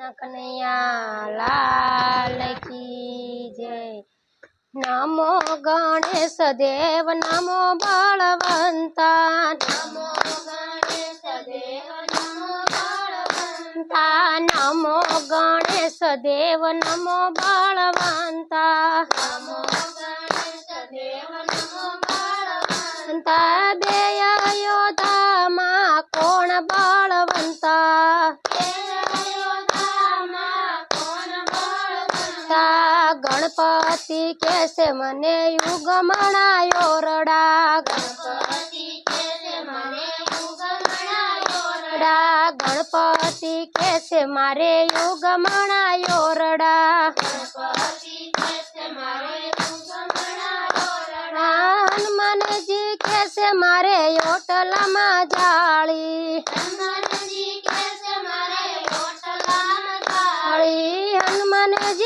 कन्हैया लाल की जय नमो गणेश देव नमो बलवंता। नमो गणेश देव नमो बलवंता। नमो गणेश देव नमो बलवंता। नमो गणेश देव नमो बलवंता। ગણપતિ કેસે મને યુગ મણાયો રડા ગણપતિ કેસે મને યુગ મણાયો રડા ગણપતિ કેસે મારે યુગ મણાયો રડા ગણપતિ કેસે મારે યુગ મણાયો રડા હનુમાનજી કેસે મારે ઓટલામાં જાળી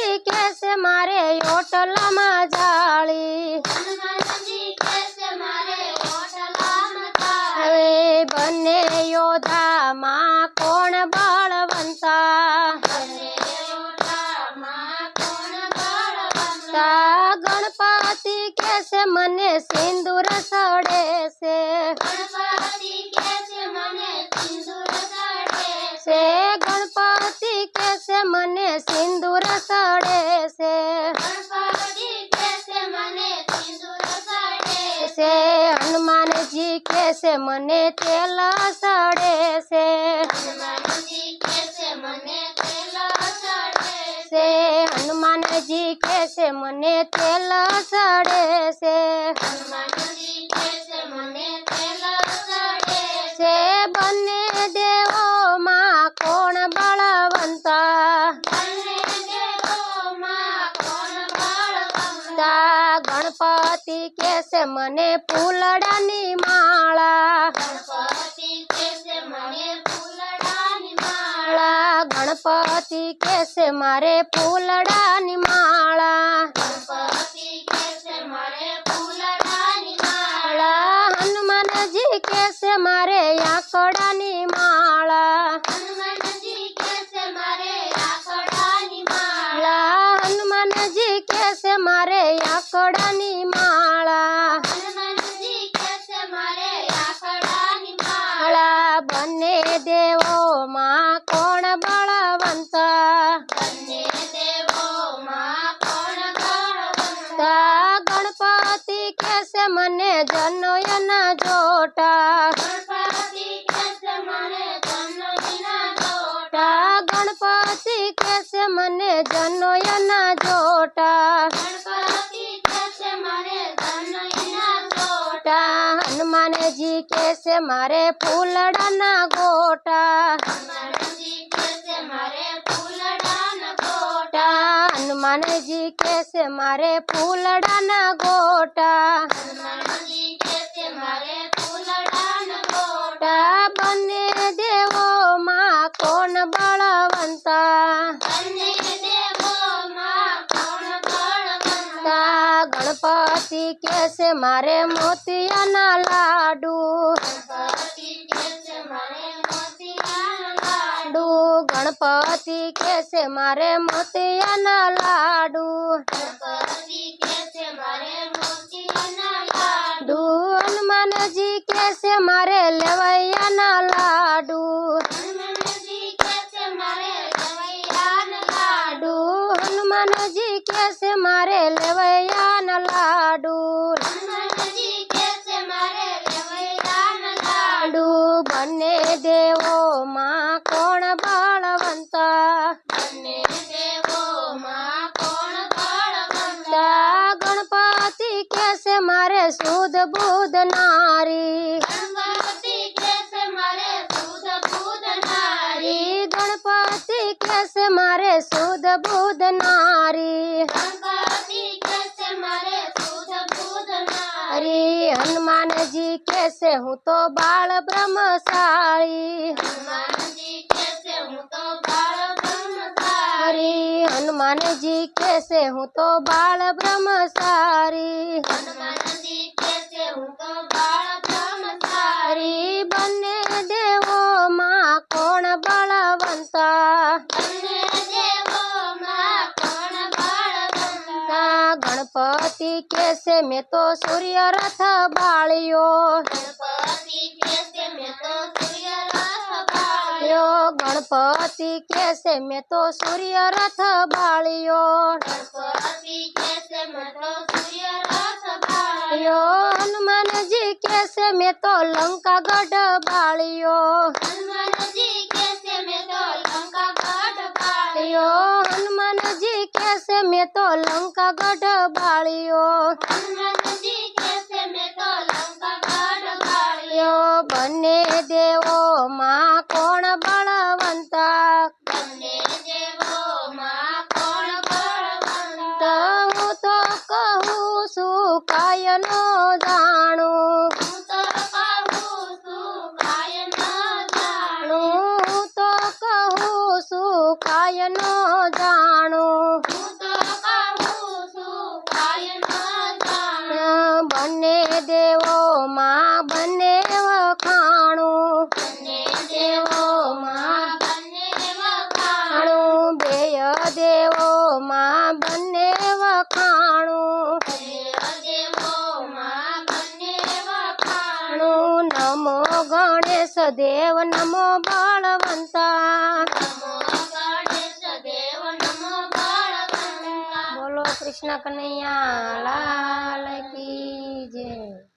હનુમાનજી કેસે મારે ઓટલામાં જાળી હનુમાનજી કેસે મારે ઓટલામાં જાળી હવે બંને યોધામાં કોણ બળવંતા બંને યોધામાં કોણ બળવંતા ગણપતિ કેસે મને સિંદૂર સડે છે સિંદૂર સડે છે ગણપતિ કેસે મને સિંદૂર સડે છે હનુમાનજી કેસે મને તેલ સડે છે હનુમાનજી કેસે મને તેલ સડે છે હનુમાનજી કેસે મને તેલ સડે છે બળવંતા ગણપતિ કેસે મને ફૂલડાની માળા ગણપતિ કેસે મને ફૂલડાની માળા ગણપતિ કેસે મારે ફૂલડાની માળા ગણપતિ કેસે મારે ફૂલડાની માળા હનુમાનજી કેસે મારે આંકડાની આંકડાની માળા હનુમાનજી કેસે મારે આંકડાની માળા બંને દેવોમાં કોણ બળવંતા બંને દેવોમાં કોણ બળવંતા ગણપતિ કેસે મને જનોયના જોટા ગણપતિ કેસે મને જનોયના જોટા ગણપતિ કેસે મને જનોયના बेटा हनुमान जी कैसे मारे फूल डाना गोटा? हनुमान जी कैसे मारे फूलड़ाना गोटा? बने गणपति कैसे मारे मोतिया ना लाडू? लाडू गणपति कैसे मारे मोतिया ना लाडू? लाडू हनुमान जी कैसे मारे लेवैया ना लाडू? हनुमान जी कैसे मारे लेवैया लाडू। मारे लाडू लाडू बने देवो माँ, कौन कोण बाळवंता गणपति कैसे मारे सुध बुध नारी? गणपति कैसे मारे सुध बुध नारी? से हूँ तो बाल ब्रह्मचारी हनुमान जी कैसे हूँ तो बाल ब्रह्मशाली हनुमान जी हूँ तो बाल हनुमान जी कैसे हूँ तो बाल ब्रह्मचारी बने देवो माँ, कौन बलवंता? ગણપતિ કેસે મેં તો સૂર્ય રથ બાળ્યો યો ગણપતિ કેસે મેં તો સૂર્ય રથ બાળ્યો ગણપતિ કેસે મેં તો સૂર્ય રથ બાળ્યો યો હનુમાનજી કેસે મેં તો લંકા ગઢ બાળ્યો મેં તો લંકા ગઢ બાળ્યો બંને દેવો માં કોણ બળવંતા? હું તો કહું શું કાયનો જાણું. દેવ નમો બળવંતા. બોલો કૃષ્ણ કનૈયા લાલ કી જય.